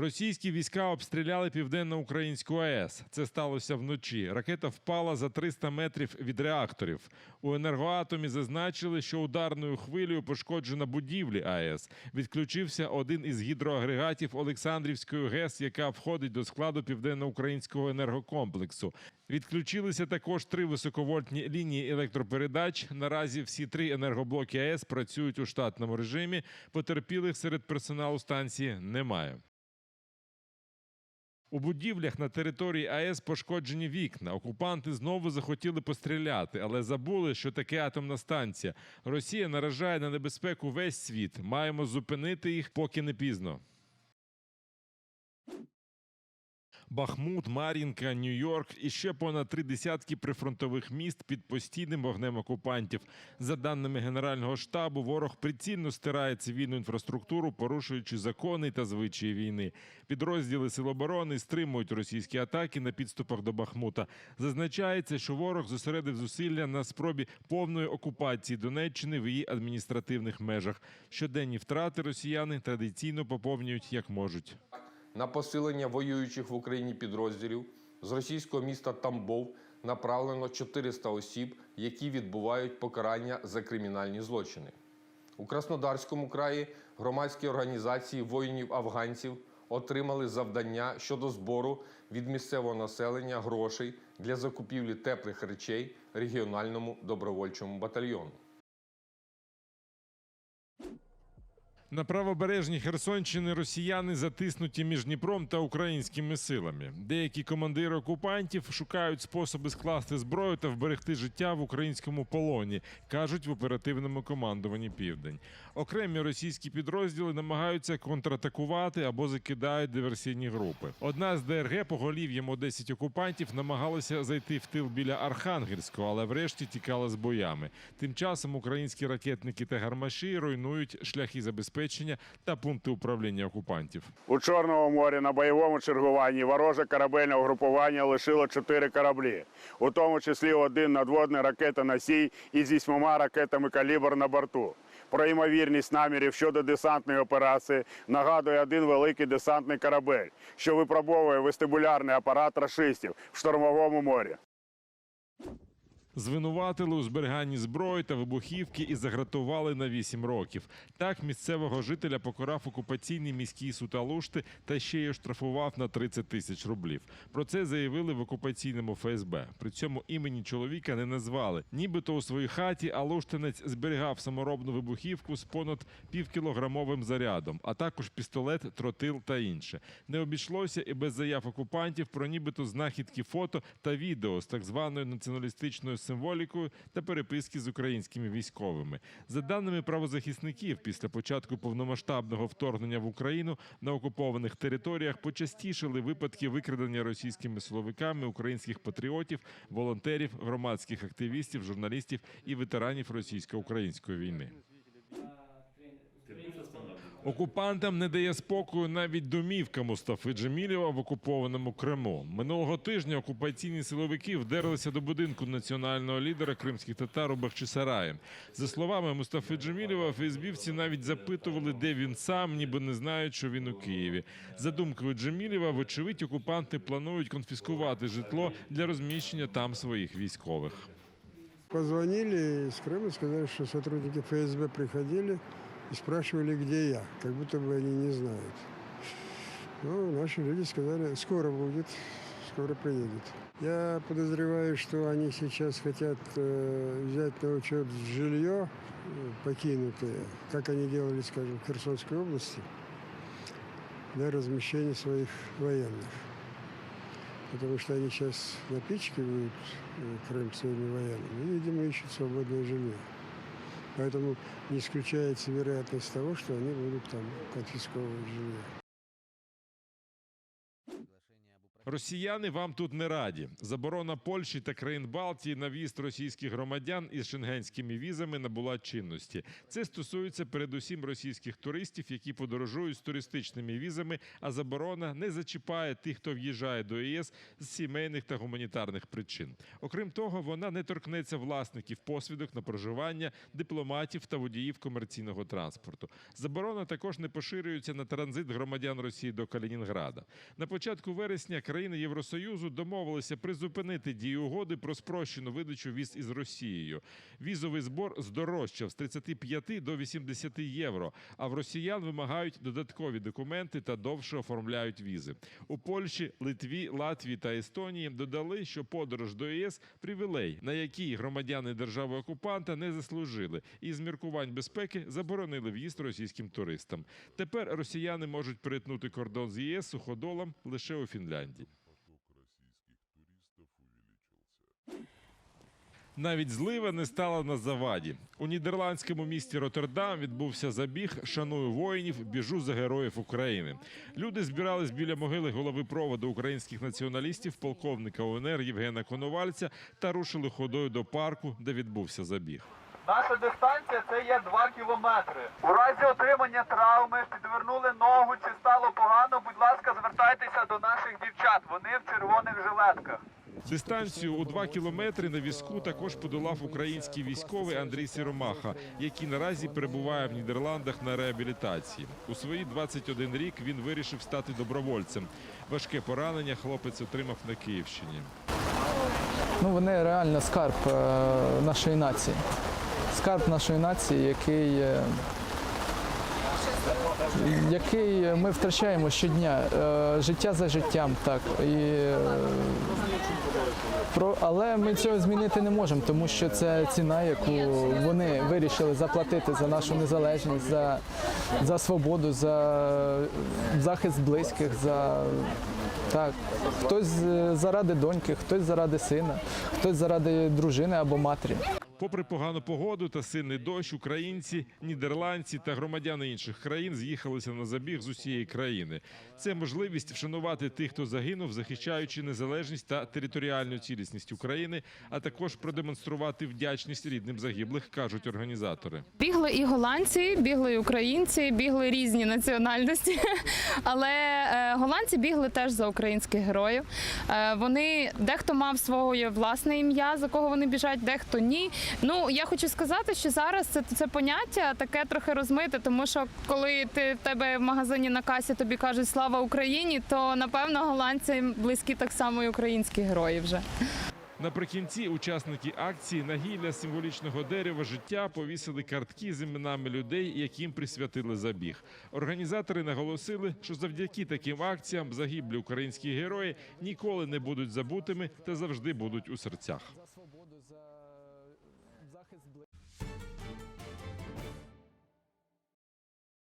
Російські війська обстріляли південно-українську АЕС. Це сталося вночі. Ракета впала за 300 метрів від реакторів. У енергоатомі зазначили, що ударною хвилею пошкоджена будівлі АЕС. Відключився один із гідроагрегатів Олександрівської ГЕС, яка входить до складу південно-українського енергокомплексу. Відключилися також три високовольтні лінії електропередач. Наразі всі три енергоблоки АЕС працюють у штатному режимі. Потерпілих серед персоналу станції немає. У будівлях на території АЕС пошкоджені вікна. Окупанти знову захотіли постріляти, але забули, що таке атомна станція. Росія наражає на небезпеку весь світ. Маємо зупинити їх, поки не пізно. Бахмут, Мар'їнка, Нью-Йорк і ще понад три десятки прифронтових міст під постійним вогнем окупантів. За даними Генерального штабу, ворог прицільно стирає цивільну інфраструктуру, порушуючи закони та звичаї війни. Підрозділи Сил оборони стримують російські атаки на підступах до Бахмута. Зазначається, що ворог зосередив зусилля на спробі повної окупації Донеччини в її адміністративних межах. Щоденні втрати росіяни традиційно поповнюють як можуть. На посилення воюючих в Україні підрозділів з російського міста Тамбов направлено 400 осіб, які відбувають покарання за кримінальні злочини. У Краснодарському краї громадські організації воїнів-афганців отримали завдання щодо збору від місцевого населення грошей для закупівлі теплих речей регіональному добровольчому батальйону. На правобережній Херсонщини росіяни затиснуті між Дніпром та українськими силами. Деякі командири окупантів шукають способи скласти зброю та вберегти життя в українському полоні, кажуть в оперативному командуванні Південь. Окремі російські підрозділи намагаються контратакувати або закидають диверсійні групи. Одна з ДРГ поголів'ям у 10 окупантів намагалася зайти в тил біля Архангельського, але врешті тікала з боями. Тим часом українські ракетники та гармаші руйнують шляхи забезпечення та пункти управління окупантів. У Чорному морі на бойовому чергуванні вороже корабельне угрупування лишило чотири кораблі, у тому числі один надводний ракетоносій із вісьмома ракетами калібр на борту. Про ймовірність намірів щодо десантної операції нагадує один великий десантний корабель, що випробовує вестибулярний апарат рашистів в штормовому морі. Звинуватили у зберіганні зброї та вибухівки і загратували на 8 років. Так місцевого жителя покарав окупаційний міський суд Алушти та ще й оштрафував на 30 тисяч рублів. Про це заявили в окупаційному ФСБ. При цьому імені чоловіка не назвали. Нібито у своїй хаті Алуштинець зберігав саморобну вибухівку з понад півкілограмовим зарядом, а також пістолет, тротил та інше. Не обійшлося і без заяв окупантів про нібито знахідки фото та відео з так званою націоналістичною символікою та переписки з українськими військовими. За даними правозахисників, після початку повномасштабного вторгнення в Україну на окупованих територіях почастішали випадки викрадення російськими силовиками українських патріотів, волонтерів, громадських активістів, журналістів і ветеранів російсько-української війни. Окупантам не дає спокою навіть домівка Мустафи Джемілєва в окупованому Криму. Минулого тижня окупаційні силовики вдерлися до будинку національного лідера кримських татар у Бахчисараї. За словами Мустафи Джемілєва, ФСБівці навіть запитували, де він сам, ніби не знають, що він у Києві. За думкою Джемілєва, вочевидь, окупанти планують конфіскувати житло для розміщення там своїх військових. Позвонили из Крыма, сказали, что сотрудники ФСБ приходили и спрашивали, где я, как будто бы они не знают. Ну, наши люди сказали, скоро будет, скоро приедет. Я подозреваю, что они сейчас хотят э, взять на учет жилье э, покинутое, как они делали, скажем, в Херсонской области, для размещения своих военных. Потому что они сейчас напичкивают э, Крым своими военными и, видимо, ищут свободное жилье. Поэтому не исключается вероятность того, что они будут там конфисковывать жилье. Росіяни вам тут не раді. Заборона Польщі та країн Балтії на в'їзд російських громадян із шенгенськими візами набула чинності. Це стосується передусім російських туристів, які подорожують з туристичними візами. А заборона не зачіпає тих, хто в'їжджає до ЄС з сімейних та гуманітарних причин. Окрім того, вона не торкнеться власників посвідок на проживання, дипломатів та водіїв комерційного транспорту. Заборона також не поширюється на транзит громадян Росії до Калінінграда. На початку вересня країни Євросоюзу домовилися призупинити дію угоди про спрощену видачу віз із Росією. Візовий збор здорожчав з 35 до 80 євро. А в росіян вимагають додаткові документи та довше оформляють візи. У Польщі, Литві, Латвії та Естонії додали, що подорож до ЄС привілей, на який громадяни держави окупанта не заслужили, і з міркувань безпеки заборонили в'їзд російським туристам. Тепер росіяни можуть перетнути кордон з ЄС суходолом лише у Фінляндії. Навіть злива не стала на заваді. У нідерландському місті Роттердам відбувся забіг Шаную воїнів, біжу за героїв України. Люди збирались біля могили голови проводу українських націоналістів, полковника УНР Євгена Коновальця та рушили ходою до парку, де відбувся забіг. Наша дистанція це є 2 кілометри. У разі отримання травми, підвернули ногу чи стало погано, будь ласка, звертайтеся до наших дівчат. Вони в червоних жилетках. Дистанцію у два кілометри на візку також подолав український військовий Андрій Сіромаха, який наразі перебуває в Нідерландах на реабілітації. У свої 21 рік він вирішив стати добровольцем. Важке поранення хлопець отримав на Київщині. Ну, вони реально скарб е, нашої нації. Скарб нашої нації, який, е, який ми втрачаємо щодня. Е, Життя за життям, так. І, е, але ми цього змінити не можемо, тому що це ціна, яку вони вирішили заплатити за нашу незалежність, за, за свободу, за захист близьких, за так. Хтось е, заради доньки, хтось заради сина, хтось заради дружини або матері. Попри погану погоду та сильний дощ, українці, нідерландці та громадяни інших країн з'їхалися на забіг з усієї країни. Це можливість вшанувати тих, хто загинув, захищаючи незалежність та територіальну цілісність України, а також продемонструвати вдячність рідним загиблих, кажуть організатори. Бігли і голландці, бігли і українці, бігли різні національності. Але е, голландці бігли теж за українських героїв. Е, вони дехто мав своє власне ім'я, за кого вони біжать, дехто ні. Ну я хочу сказати, що зараз це, це поняття таке трохи розмите, тому що коли ти в тебе в магазині на касі тобі кажуть слава Україні, то напевно голландці близькі так само і українські герої вже. Наприкінці учасники акції на гілля символічного дерева життя повісили картки з іменами людей, яким присвятили забіг. Організатори наголосили, що завдяки таким акціям загиблі українські герої ніколи не будуть забутими та завжди будуть у серцях.